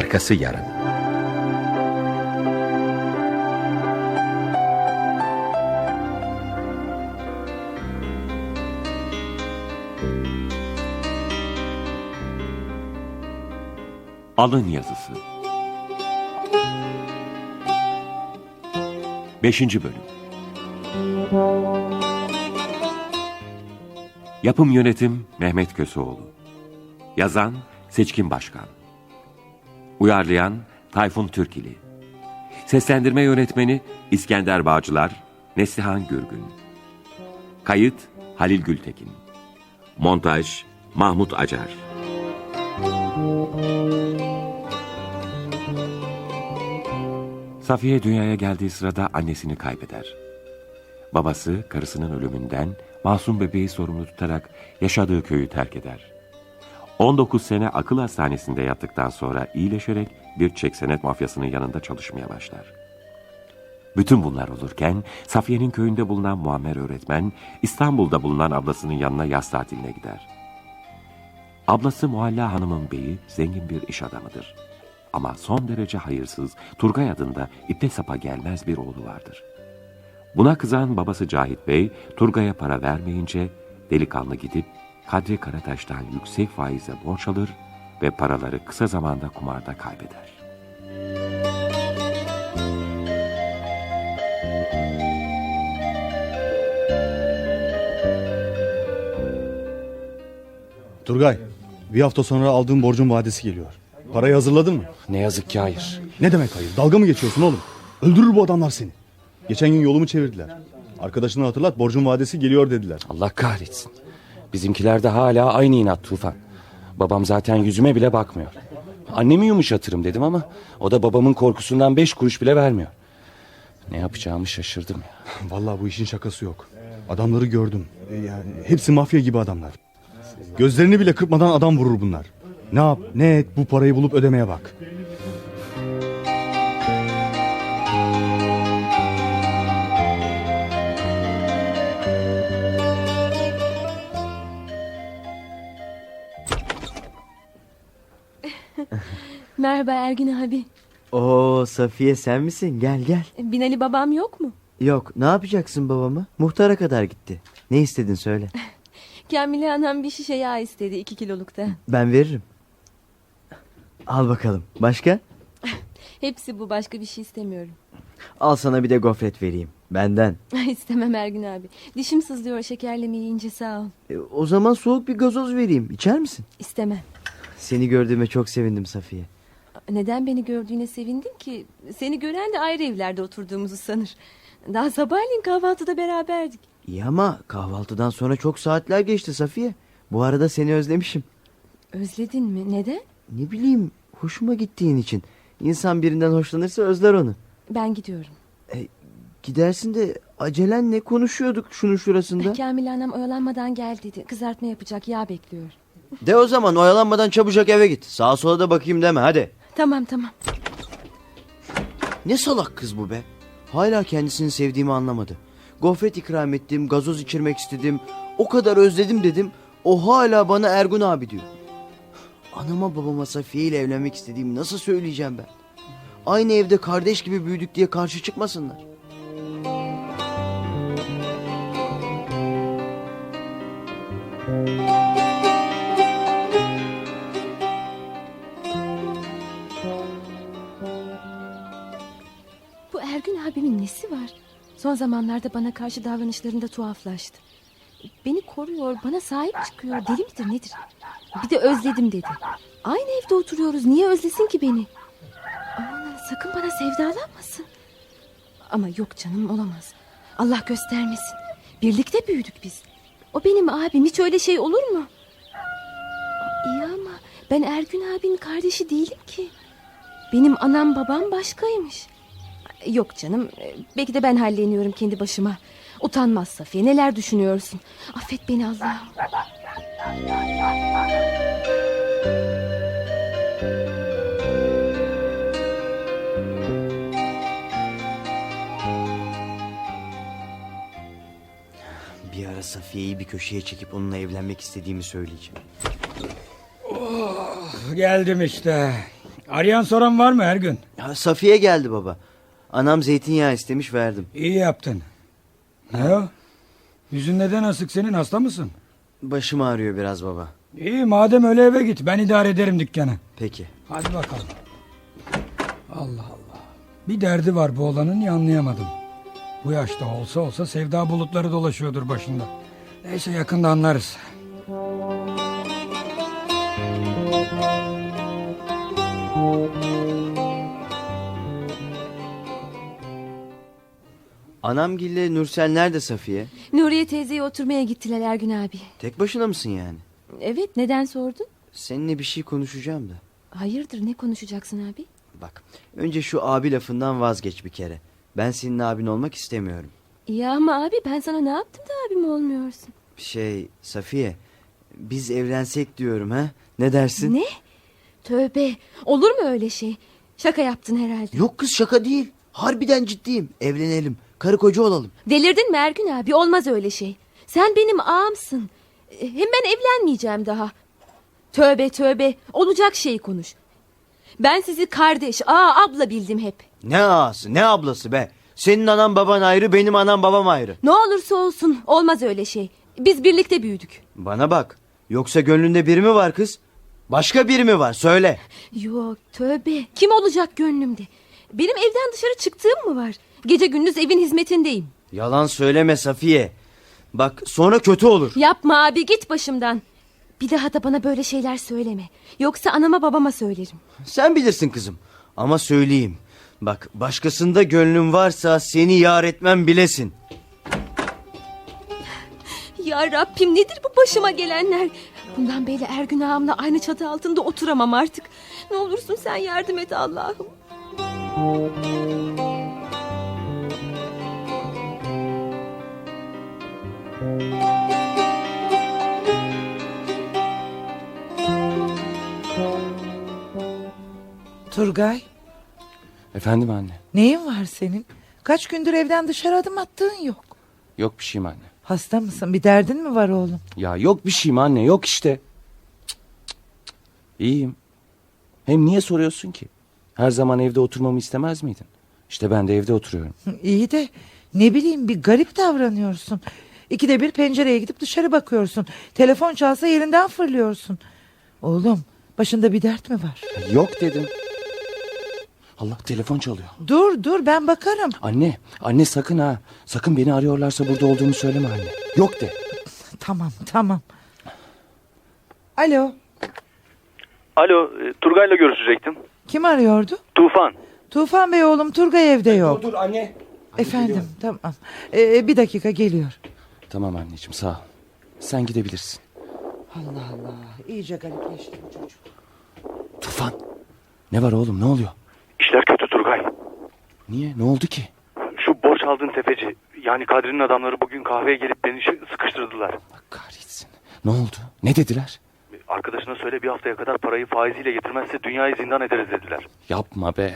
Arkası yarın. Alın yazısı. Beşinci bölüm. Yapım yönetim Mehmet Köseoğlu. Yazan Seçkin Başkan. Uyarlayan Tayfun Türkili. Seslendirme yönetmeni İskender Bağcılar, Neslihan Gürgün. Kayıt Halil Gültekin. Montaj Mahmut Acar. Safiye dünyaya geldiği sırada annesini kaybeder. Babası karısının ölümünden masum bebeği sorumlu tutarak yaşadığı köyü terk eder. 19 sene akıl hastanesinde yattıktan sonra iyileşerek bir çek senet mafyasının yanında çalışmaya başlar. Bütün bunlar olurken Safiye'nin köyünde bulunan Muammer öğretmen İstanbul'da bulunan ablasının yanına yaz tatiline gider. Ablası Mualla Hanım'ın beyi zengin bir iş adamıdır. Ama son derece hayırsız, Turgay adında ipe sapa gelmez bir oğlu vardır. Buna kızan babası Cahit Bey, Turgay'a para vermeyince delikanlı gidip Kadri Karataş'tan yüksek faize borç alır ve paraları kısa zamanda kumarda kaybeder. Turgay, bir hafta sonra aldığım borcun vadesi geliyor. Parayı hazırladın mı? Ne yazık ki hayır. Ne demek hayır? Dalga mı geçiyorsun oğlum? Öldürür bu adamlar seni. Geçen gün yolumu çevirdiler. Arkadaşını hatırlat borcun vadesi geliyor dediler. Allah kahretsin. Bizimkiler de hala aynı inat Tufan. Babam zaten yüzüme bile bakmıyor. Annemi yumuşatırım dedim ama o da babamın korkusundan beş kuruş bile vermiyor. Ne yapacağımı şaşırdım ya. Vallahi bu işin şakası yok. Adamları gördüm. E, Yani hepsi mafya gibi adamlar. Gözlerini bile kırpmadan adam vurur bunlar. Ne yap ne et bu parayı bulup ödemeye bak. Merhaba Ergün abi. Oo Safiye sen misin? Gel gel. Binali babam yok mu? Yok ne yapacaksın babamı? Muhtara kadar gitti. Ne istedin söyle. Kamile anam bir şişe yağ istedi iki kilolukta. Ben veririm. Al bakalım. Başka? Hepsi bu başka bir şey istemiyorum. Al sana bir de gofret vereyim. Benden. İstemem Ergün abi. Dişim sızlıyor şekerleme yiyince sağ ol. E, o zaman soğuk bir gazoz vereyim. İçer misin? İstemem. Seni gördüğüme çok sevindim Safiye. Neden beni gördüğüne sevindin ki? Seni gören de ayrı evlerde oturduğumuzu sanır. Daha sabahleyin kahvaltıda beraberdik. İyi ama kahvaltıdan sonra çok saatler geçti Safiye. Bu arada seni özlemişim. Özledin mi? Neden? Ne bileyim hoşuma gittiğin için. İnsan birinden hoşlanırsa özler onu. Ben gidiyorum. Gidersin de acelen ne konuşuyorduk şunun şurasında? Kamile anam oyalanmadan gel dedi. Kızartma yapacak yağ bekliyor. De o zaman oyalanmadan çabucak eve git. Sağa sola da bakayım deme hadi. Tamam tamam. Ne salak kız bu be. Hala kendisini sevdiğimi anlamadı. Gofret ikram ettim, gazoz içirmek istedim. O kadar özledim dedim. O hala bana Ergun abi diyor. Anama babama Safiye ile evlenmek istediğimi nasıl söyleyeceğim ben? Aynı evde kardeş gibi büyüdük diye karşı çıkmasınlar. Son zamanlarda bana karşı davranışlarında tuhaflaştı. Beni koruyor, bana sahip çıkıyor. Deli midir nedir? Bir de özledim dedi. Aynı evde oturuyoruz. Niye özlesin ki beni? Aman sakın bana sevdalanmasın. Ama yok canım olamaz. Allah göstermesin. Birlikte büyüdük biz. O benim abim. Hiç öyle şey olur mu? İyi ama ben Ergün abinin kardeşi değilim ki. Benim anam babam başkaymış. Yok canım. e, Belki de ben halleniyorum kendi başıma. Utanmaz Safiye. Neler düşünüyorsun? Affet beni Allah'ım. Bir ara Safiye'yi bir köşeye çekip onunla evlenmek istediğimi söyleyeceğim. Geldim işte. Arayan soran var mı Ergün? Ya Safiye geldi baba. Anam zeytinyağı istemiş verdim. İyi yaptın. Ne o? Yüzün neden asık senin hasta mısın? Başım ağrıyor biraz baba. İyi madem öyle eve git ben idare ederim dükkanı. Peki. Hadi bakalım. Allah Allah. Bir derdi var bu olanın ya anlayamadım. Bu yaşta olsa olsa sevda bulutları dolaşıyordur başında. Neyse yakında anlarız. Anamgille Nursel nerede Safiye? Nuriye teyzeye oturmaya gittiler Ergün abi. Tek başına mısın yani? Evet neden sordun? Seninle bir şey konuşacağım da. Hayırdır ne konuşacaksın abi? Bak önce şu abi lafından vazgeç bir kere. Ben senin abin olmak istemiyorum. Ya ama abi ben sana ne yaptım da abim olmuyorsun? Şey Safiye biz evlensek diyorum ha? Ne dersin? Ne? Tövbe olur mu öyle şey? Şaka yaptın herhalde. Yok kız şaka değil. Harbiden ciddiyim. Evlenelim. Karı koca olalım. Delirdin mi Ergün abi? Olmaz öyle şey. Sen benim ağamsın. Hem ben evlenmeyeceğim daha. Tövbe tövbe. Olacak şeyi konuş. Ben sizi kardeş, ağa, abla bildim hep. Ne ağası ne ablası be. Senin anan baban ayrı benim anam babam ayrı. Ne olursa olsun olmaz öyle şey. Biz birlikte büyüdük. Bana bak. Yoksa gönlünde biri mi var kız? Başka biri mi var söyle. Yok tövbe. Kim olacak gönlümde? Benim evden dışarı çıktığım mı var? Gece gündüz evin hizmetindeyim. Yalan söyleme Safiye. Bak sonra kötü olur. Yapma abi git başımdan. Bir daha da bana böyle şeyler söyleme. Yoksa anama babama söylerim. Sen bilirsin kızım. Ama söyleyeyim. Bak başkasında gönlün varsa seni yar etmem bilesin. Ya Rabbim nedir bu başıma gelenler? Bundan beri Ergün ağamla aynı çatı altında oturamam artık. Ne olursun sen yardım et Allah'ım. Turgay, Efendim anne. neyin var senin? Kaç gündür evden dışarı adım attığın yok. Yok bir şeyim anne. Hasta mısın? Bir derdin mi var oğlum? Ya yok bir şeyim anne yok işte. Cık, cık, cık. İyiyim. Hem niye soruyorsun ki? Her zaman evde oturmamı istemez miydin? İşte ben de evde oturuyorum. Hı, İyi de ne bileyim bir garip davranıyorsun. İkide bir pencereye gidip dışarı bakıyorsun. Telefon çalsa yerinden fırlıyorsun. Oğlum başında bir dert mi var? Yok dedim. Allah telefon çalıyor. Dur dur ben bakarım. Anne, anne sakın ha. Sakın beni arıyorlarsa burada olduğumu söyleme anne. Yok de. Tamam tamam. Alo Alo, e, Turgay'la görüşecektim. kim arıyordu? Tufan. Tufan Bey oğlum Turgay evde yok. dur anne. Efendim tamam. Ee, bir dakika geliyor. Tamam anneciğim sağ ol. Sen gidebilirsin. Allah Allah iyice garipleşti bu çocuk. Tufan. Ne var oğlum ne oluyor? Niye? Ne oldu ki? Şu borç aldığın tefeci, yani Kadri'nin adamları bugün kahveye gelip beni sıkıştırdılar. Allah kahretsin. Ne oldu? Ne dediler? Arkadaşına söyle bir haftaya kadar parayı faiziyle getirmezse dünyayı zindan ederiz dediler. Yapma be.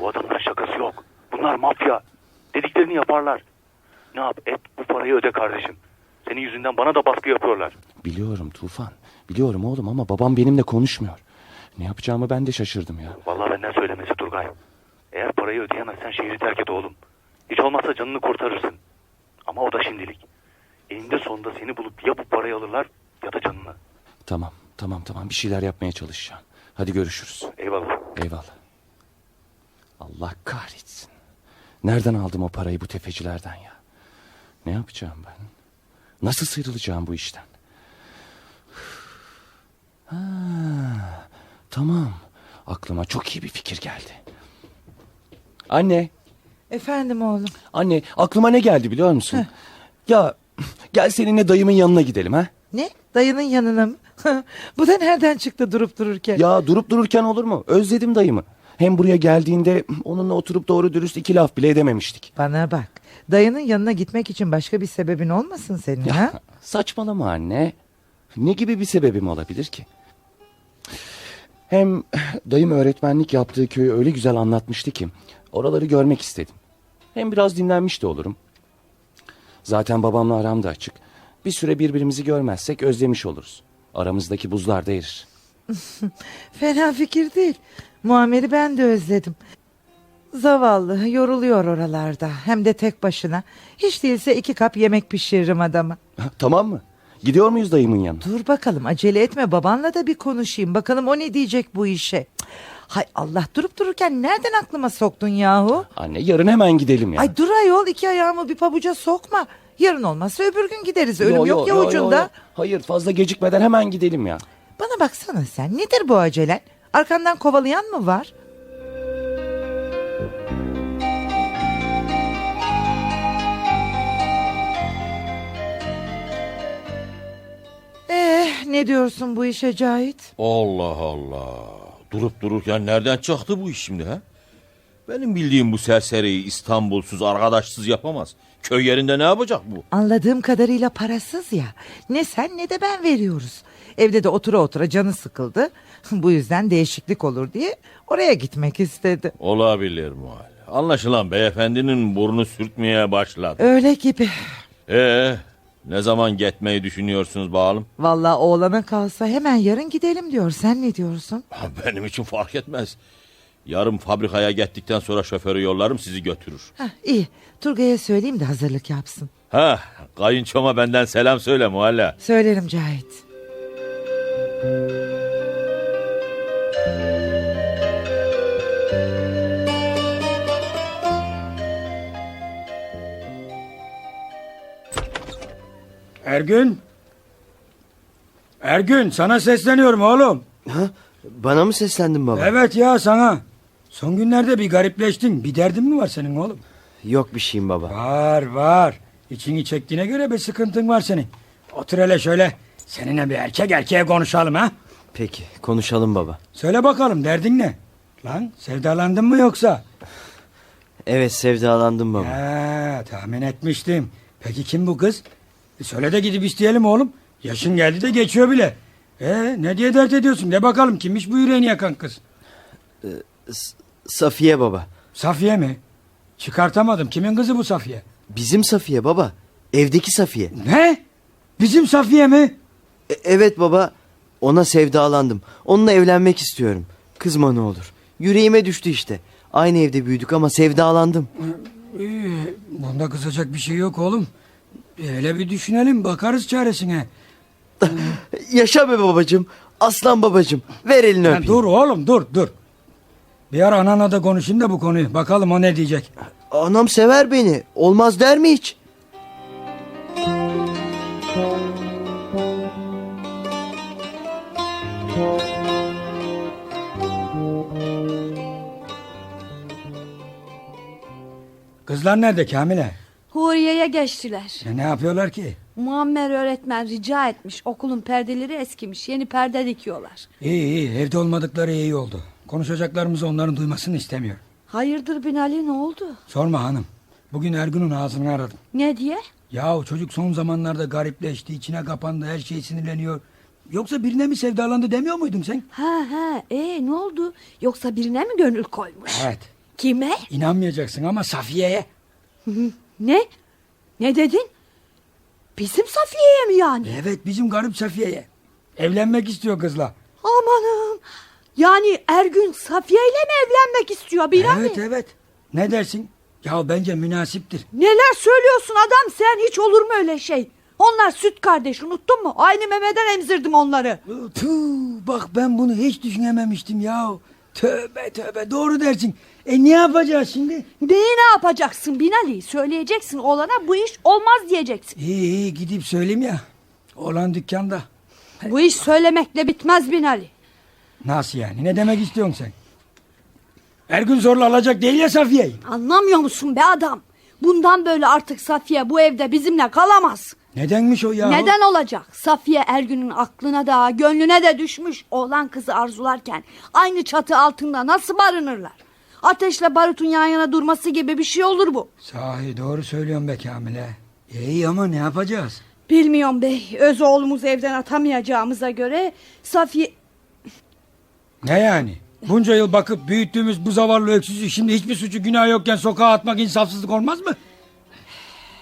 Bu adamların şakası yok. Bunlar mafya. Dediklerini yaparlar. Ne yap et bu parayı öde kardeşim. Senin yüzünden bana da baskı yapıyorlar. Biliyorum Tufan. Biliyorum oğlum ama babam benimle konuşmuyor. Ne yapacağımı ben de şaşırdım ya. Vallahi benden söylemesi Turgay. Eğer parayı ödeyemezsen şehri terk et oğlum. Hiç olmazsa canını kurtarırsın. Ama o da şimdilik. Eninde sonunda seni bulup ya bu parayı alırlar ya da canını. Tamam tamam tamam bir şeyler yapmaya çalışacağım. Hadi görüşürüz. Eyvallah. Eyvallah. Allah kahretsin. Nereden aldım o parayı bu tefecilerden ya? Ne yapacağım ben? Nasıl sıyrılacağım bu işten? Ha, tamam. Aklıma çok iyi bir fikir geldi. Anne, Efendim oğlum. anne aklıma ne geldi biliyor musun? Ya gel seninle dayımın yanına gidelim ha? Ne? Dayının yanına mı? Bu da nereden çıktı durup dururken? Ya durup dururken olur mu? Özledim dayımı. Hem buraya geldiğinde onunla oturup doğru dürüst iki laf bile edememiştik. Bana bak. Dayının yanına gitmek için başka bir sebebin olmasın senin ha? Saçmalama anne. Ne gibi bir sebebim olabilir ki? Hem dayım öğretmenlik yaptığı köyü öyle güzel anlatmıştı ki oraları görmek istedim. Hem biraz dinlenmiş de olurum. Zaten babamla aram da açık. Bir süre birbirimizi görmezsek özlemiş oluruz. Aramızdaki buzlar da erir. Fena fikir değil. Muammer'i ben de özledim. Zavallı yoruluyor oralarda. Hem de tek başına. Hiç değilse iki kap yemek pişiririm adama. Tamam mı? Gidiyor muyuz dayımın yanına? Dur bakalım acele etme babanla da bir konuşayım. Bakalım o ne diyecek bu işe. Hay Allah durup dururken nereden aklıma soktun yahu? Anne yarın hemen gidelim ya. Ay dur ayol iki ayağımı bir pabuca sokma. Yarın olmazsa öbür gün gideriz. Ölüm yok ya ucunda. Hayır fazla gecikmeden hemen gidelim ya. Bana baksana sen nedir bu acelen? Arkandan kovalayan mı var? Eh ne diyorsun bu işe Cahit? Allah Allah. Durup dururken nereden çıktı bu iş şimdi ha? Benim bildiğim bu serseriyi İstanbulsuz, arkadaşsız yapamaz. Köy yerinde ne yapacak bu? Anladığım kadarıyla parasız ya. Ne sen ne de ben veriyoruz. Evde de otura otura canı sıkıldı. Bu yüzden değişiklik olur diye oraya gitmek istedi. Olabilir muhal. Anlaşılan beyefendinin burnu sürtmeye başladı. Öyle gibi. Ee, ne zaman gitmeyi düşünüyorsunuz bağlım? Vallahi oğlana kalsa hemen yarın gidelim diyor. Sen ne diyorsun? Benim için fark etmez. Yarın fabrikaya gittikten sonra şoförü yollarım sizi götürür. Hah, iyi. Turgay'a söyleyeyim de hazırlık yapsın. Ha, kayınçoma benden selam söyle muhalla. Söylerim Cahit. Ergün. Ergün sana sesleniyorum oğlum. Ha? Bana mı seslendin baba? Evet ya sana. Son günlerde bir garipleştin. Bir derdin mi var senin oğlum? Yok bir şeyim baba. Var var. İçini çektiğine göre bir sıkıntın var senin. Otur hele şöyle. Seninle bir erkek erkeğe konuşalım ha. Peki konuşalım baba. Söyle bakalım derdin ne? Lan sevdalandın mı yoksa? Evet sevdalandım baba. Ha, tahmin etmiştim. Peki kim bu kız? E, söyle de gidip isteyelim oğlum. Yaşın geldi de geçiyor bile. E ne diye dert ediyorsun? De bakalım kimmiş bu yüreğini yakan kız? S- Safiye baba. Safiye mi? Çıkartamadım. Kimin kızı bu Safiye? Bizim Safiye baba. Evdeki Safiye. Ne? Bizim Safiye mi? E- evet baba. Ona sevdalandım. Onunla evlenmek istiyorum. Kızma ne olur. Yüreğime düştü işte. Aynı evde büyüdük ama sevdalandım. Ee, bunda kızacak bir şey yok oğlum. Hele bir düşünelim bakarız çaresine. Yaşa be babacığım. Aslan babacığım. Ver elini öpeyim. dur oğlum dur dur. Bir ara anana da konuşayım da bu konuyu. Bakalım o ne diyecek. Anam sever beni. Olmaz der mi hiç? Kızlar nerede Kamile? Huriye'ye geçtiler. Ya ne yapıyorlar ki? Muammer öğretmen rica etmiş. Okulun perdeleri eskimiş. Yeni perde dikiyorlar. İyi iyi evde olmadıkları iyi oldu. Konuşacaklarımızı onların duymasını istemiyorum. Hayırdır Binali ne oldu? Sorma hanım. Bugün Ergun'un ağzını aradım. Ne diye? Yahu çocuk son zamanlarda garipleşti, içine kapandı, her şey sinirleniyor. Yoksa birine mi sevdalandı demiyor muydun sen? Ha ha ee ne oldu? Yoksa birine mi gönül koymuş? Evet. Kime? İnanmayacaksın ama Safiye'ye. Ne? Ne dedin? Bizim Safiye'ye mi yani? Evet bizim garip Safiye'ye. Evlenmek istiyor kızla. Amanım. Yani Ergün Safiye ile mi evlenmek istiyor Binali? Evet evet. Ne dersin? Ya bence münasiptir. Neler söylüyorsun adam sen hiç olur mu öyle şey? Onlar süt kardeş unuttun mu? Aynı memeden emzirdim onları. Tüh, bak ben bunu hiç düşünememiştim ya. Tövbe tövbe doğru dersin. E ne yapacağız şimdi? Neyi ne yapacaksın Binali? Söyleyeceksin oğlana bu iş olmaz diyeceksin. İyi iyi gidip söyleyeyim ya. Olan dükkanda. Bu iş söylemekle bitmez Binali. Nasıl yani? Ne demek istiyorsun sen? Ergün zorla alacak değil ya Safiye'yi. Anlamıyor musun be adam? Bundan böyle artık Safiye bu evde bizimle kalamaz. Nedenmiş o ya? Neden olacak? Safiye Ergün'ün aklına da gönlüne de düşmüş. Oğlan kızı arzularken aynı çatı altında nasıl barınırlar? Ateşle barutun yan yana durması gibi bir şey olur bu. Sahi doğru söylüyorsun be Kamile. İyi ama ne yapacağız? Bilmiyorum bey. Öz oğlumuzu evden atamayacağımıza göre Safiye... Ne yani? Bunca yıl bakıp büyüttüğümüz bu zavallı öksüzü şimdi hiçbir suçu günah yokken sokağa atmak insafsızlık olmaz mı?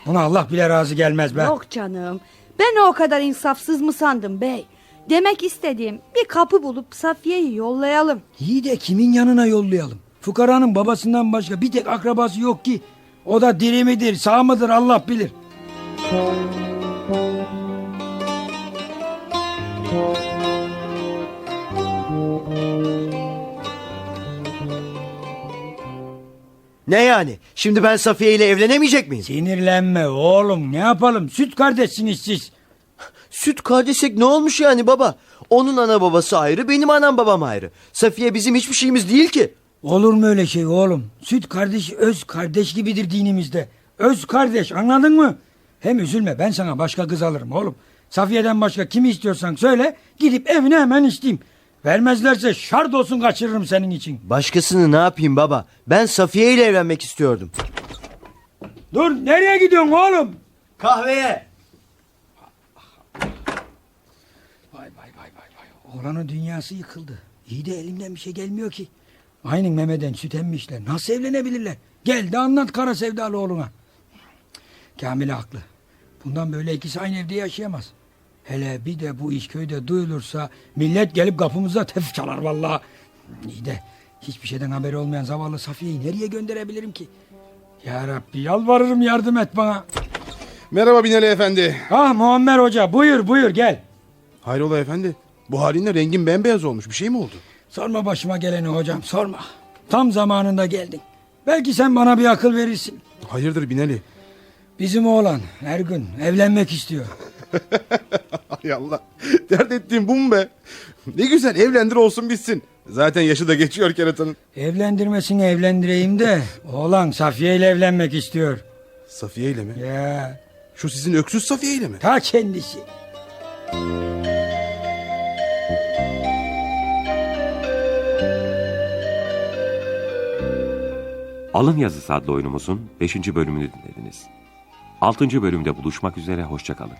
Buna Allah bile razı gelmez be. Yok canım. Ben o kadar insafsız mı sandım bey? Demek istediğim bir kapı bulup Safiye'yi yollayalım. İyi de kimin yanına yollayalım? Fukaranın babasından başka bir tek akrabası yok ki. O da diri midir, sağ mıdır Allah bilir. Ne yani? Şimdi ben Safiye ile evlenemeyecek miyim? Sinirlenme oğlum ne yapalım süt kardeşsiniz siz. Süt kardeşsek ne olmuş yani baba? Onun ana babası ayrı, benim anam babam ayrı. Safiye bizim hiçbir şeyimiz değil ki. Olur mu öyle şey oğlum? Süt kardeş öz kardeş gibidir dinimizde. Öz kardeş anladın mı? Hem üzülme ben sana başka kız alırım oğlum. Safiye'den başka kimi istiyorsan söyle gidip evine hemen isteyeyim. Vermezlerse şart olsun kaçırırım senin için. Başkasını ne yapayım baba? Ben Safiye ile evlenmek istiyordum. Dur nereye gidiyorsun oğlum? Kahveye. Vay vay vay vay vay. Oğlanın dünyası yıkıldı. İyi de elimden bir şey gelmiyor ki. Aynı memeden süt emmişler. Nasıl evlenebilirler? Gel de anlat kara sevdalı oğluna. Kamil haklı. Bundan böyle ikisi aynı evde yaşayamaz. Hele bir de bu iş köyde duyulursa millet gelip kapımıza tef çalar vallahi. İyi de hiçbir şeyden haberi olmayan zavallı Safiye'yi nereye gönderebilirim ki? Ya Rabbi yalvarırım yardım et bana. Merhaba Binali Efendi. Ah Muammer Hoca buyur buyur gel. Hayrola efendi? Bu halinle rengin bembeyaz olmuş. Bir şey mi oldu? Sorma başıma geleni hocam sorma. Tam zamanında geldin. Belki sen bana bir akıl verirsin. Hayırdır Binali? Bizim oğlan Ergün evlenmek istiyor. Hay Allah. Dert ettiğim bu mu be? Ne güzel evlendir olsun bitsin. Zaten yaşı da geçiyor keratanın. Evlendirmesini evlendireyim de oğlan Safiye ile evlenmek istiyor. Safiye ile mi? Ya Şu sizin öksüz Safiye ile mi? ta kendisi. Alın Yazısı adlı oyunumuzun 5. bölümünü dinlediniz. 6. bölümde buluşmak üzere, hoşçakalın.